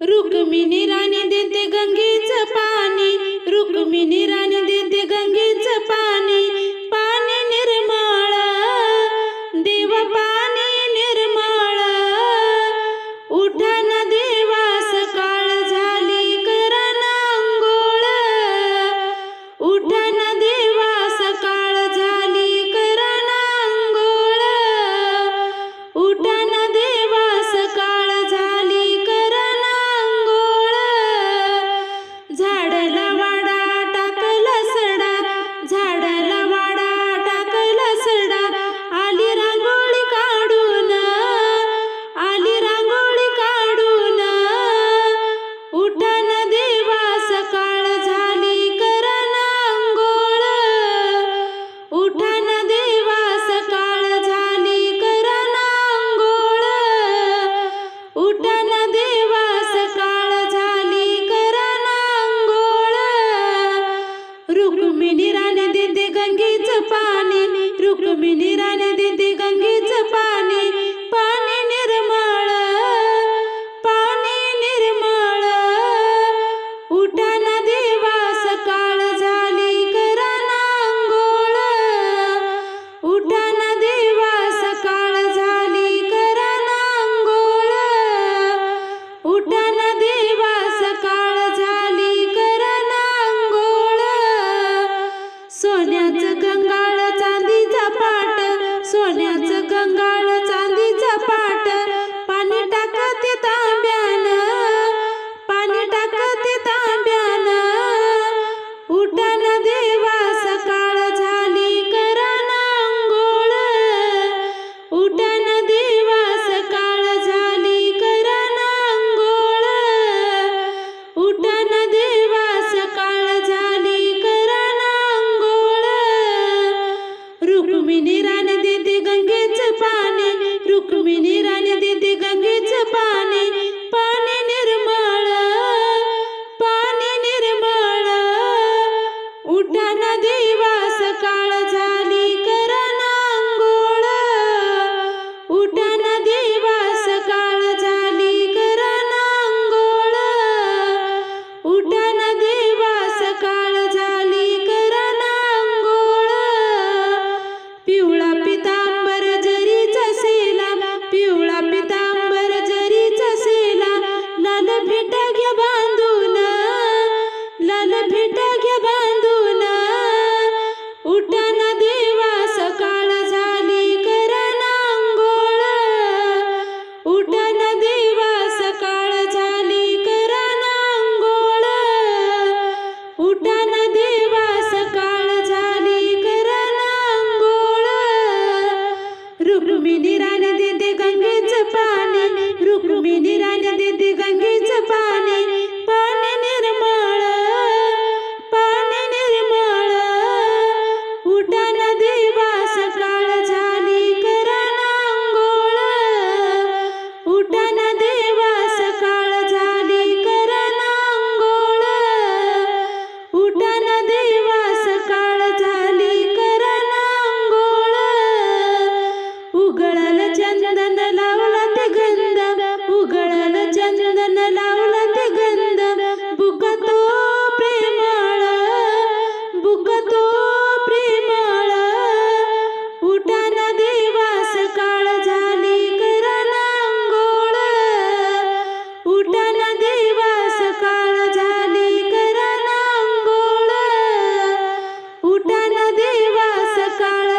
रुक्मिणी राणी देते गंगेचं पाणी रुक्मिणी राणी देते गंगेचं पाणी. देवा सकाळ